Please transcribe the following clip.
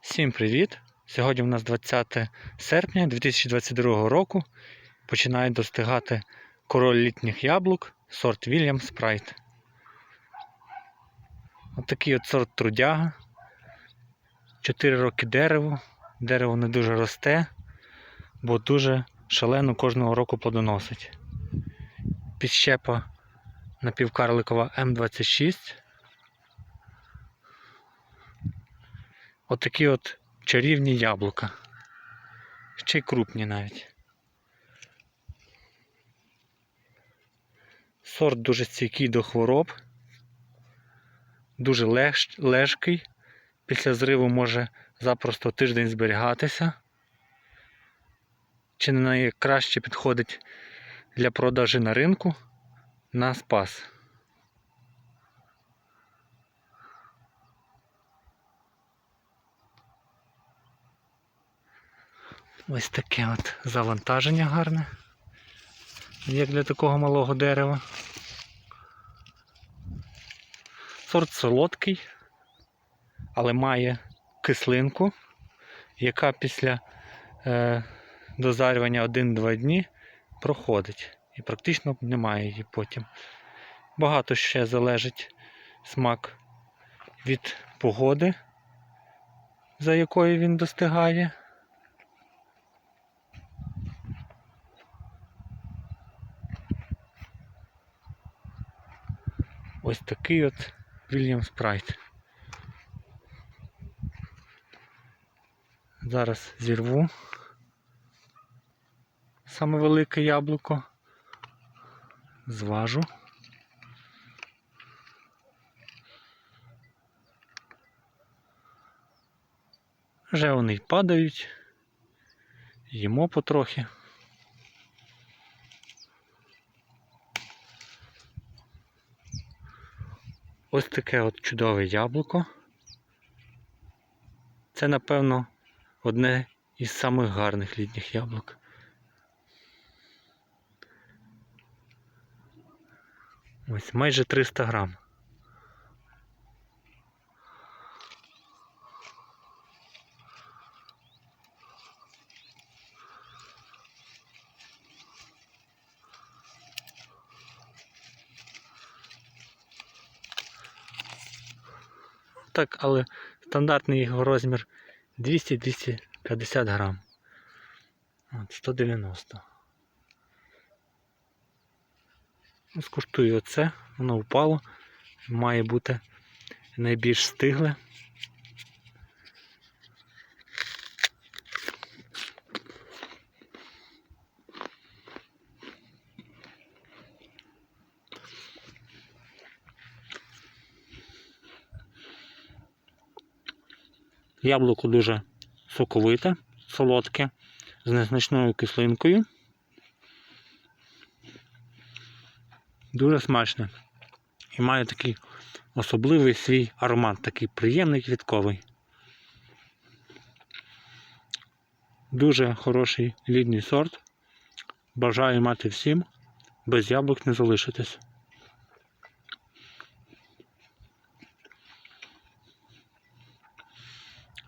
Всім привіт! Сьогодні у нас 20 серпня 2022 року. Починає достигати король літніх яблук, сорт William Sprite. Ось такий от сорт трудяга. 4 роки дереву. Дерево не дуже росте, бо дуже шалено кожного року плодоносить. Підщепа напівкарликова М26. Отакі от чарівні яблука. Ще й крупні навіть. Сорт дуже стійкий до хвороб, дуже леж, лежкий. Після зриву може запросто тиждень зберігатися. Чи не найкраще підходить для продажі на ринку на спас. Ось таке от завантаження гарне, як для такого малого дерева. Сорт солодкий, але має кислинку, яка після е, дозарювання 1-2 дні проходить. І практично немає її потім. Багато ще залежить смак від погоди, за якою він достигає. Ось такий от William Sprite. Зараз зірву саме велике яблуко. Зважу. Вже вони падають, їмо потрохи. Ось таке от чудове яблуко. Це, напевно, одне із самих гарних літніх яблук. Ось майже 300 грам. Так, але стандартний його розмір 200-250 грам. От, 190. Ну, Скуштую оце, воно впало. Має бути найбільш стигле. Яблуко дуже соковите, солодке, з незначною кислинкою. Дуже смачне. І має такий особливий свій аромат, такий приємний квітковий. Дуже хороший лідний сорт. Бажаю мати всім, без яблук не залишитись.